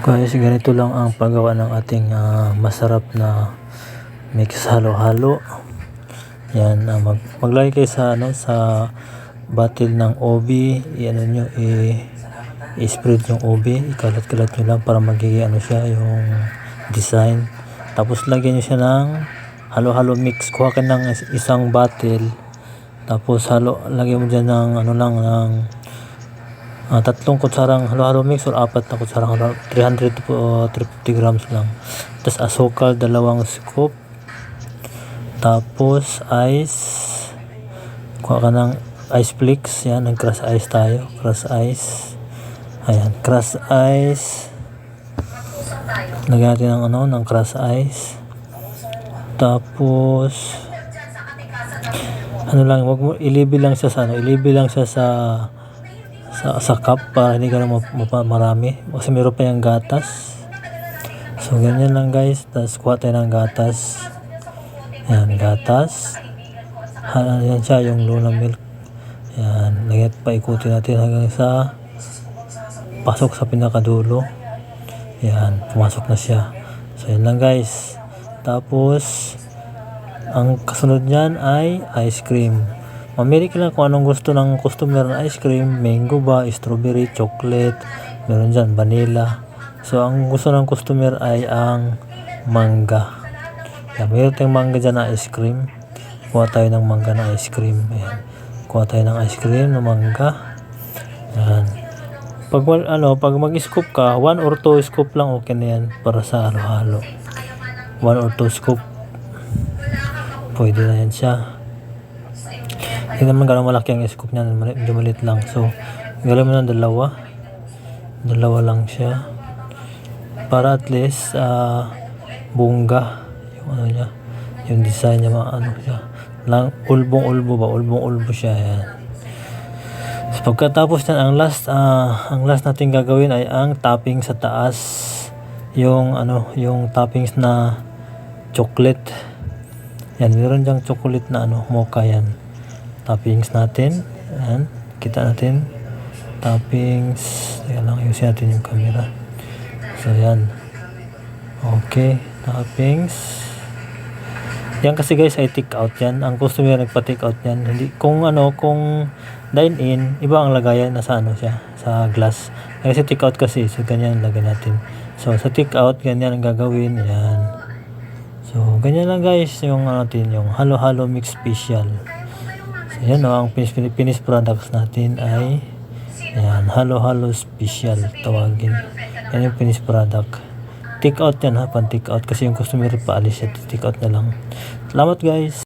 Guys, ganito lang ang paggawa ng ating ah, masarap na mix halo-halo. Yan, ah, mag maglagay kayo sa ano sa bottle ng OB, i-ano nyo, i i-spread yung OB, ikalat-kalat nyo lang para magiging ano siya, yung design. Tapos lagyan nyo siya ng halo-halo mix. Kuha ka ng is- isang bottle, tapos halo, lagyan mo dyan ng ano lang, ng Ah, tatlong kutsarang halo-halo mix or apat na kutsarang halo 300 to uh, 350 grams lang. Tapos asukal, dalawang scoop. Tapos ice. Kuha ka ng ice flakes. Yan, nag-crush ice tayo. Crush ice. Ayan, crush ice. Lagyan natin ng ano, ng crush ice. Tapos ano lang, wag mo ilibi lang siya sa ano, ilibi lang siya sa sa, sa cup para hindi ka map- mapa- marami. Kasi meron pa yung gatas. So ganyan lang guys. Tapos kuha tayo ng gatas. Yan gatas. Ha, yan siya yung luna milk. Yan lagyan paikutin natin hanggang sa pasok sa pinakadulo. Yan pumasok na siya. So yan lang guys. Tapos ang kasunod niyan ay ice cream Mamili ka lang kung anong gusto ng customer na ice cream, mango ba, strawberry, chocolate, meron dyan, vanilla. So, ang gusto ng customer ay ang mangga. Yan, meron tayong mangga dyan na ice cream. Kuha tayo ng mangga na ice cream. Ayan. Kuha tayo ng ice cream na mangga. Yan. Pag, ano, pag mag-scoop ka, 1 or 2 scoop lang okay na yan para sa halo-halo. 1 or 2 scoop. Pwede na yan siya. Hindi naman gano'ng malaki ang scoop niya, medyo maliit lang. So, gawin mo ng dalawa. Dalawa lang siya. Para at least, ah, bungga. Yung ano niya. Yung design niya, mga ano siya. Lang, ulbong-ulbo ba? Ulbong-ulbo siya. Yan. So, pagkatapos niyan, ang last, ah, ang last natin gagawin ay ang topping sa taas. Yung, ano, yung toppings na chocolate. Yan, meron diyang chocolate na ano, mocha yan toppings natin. Ayan. Kita natin. Toppings. Teka lang, ayusin natin yung camera. So, yan. Okay. Toppings. Yan kasi guys ay take out yan. Ang customer nagpa-take out yan. Hindi, kung ano, kung dine in, iba ang lagayan na sa ano siya, sa glass. Kasi take out kasi, so ganyan lagay natin. So, sa take out, ganyan ang gagawin. Yan. So, ganyan lang guys, yung ano natin, yung halo-halo mix special. So, yan o, ang finished, finished products natin ay yan, halo-halo special tawagin. Yan yung finished product. Take out yan ha, pan take out kasi yung customer paalis siya, take out na lang. Salamat guys.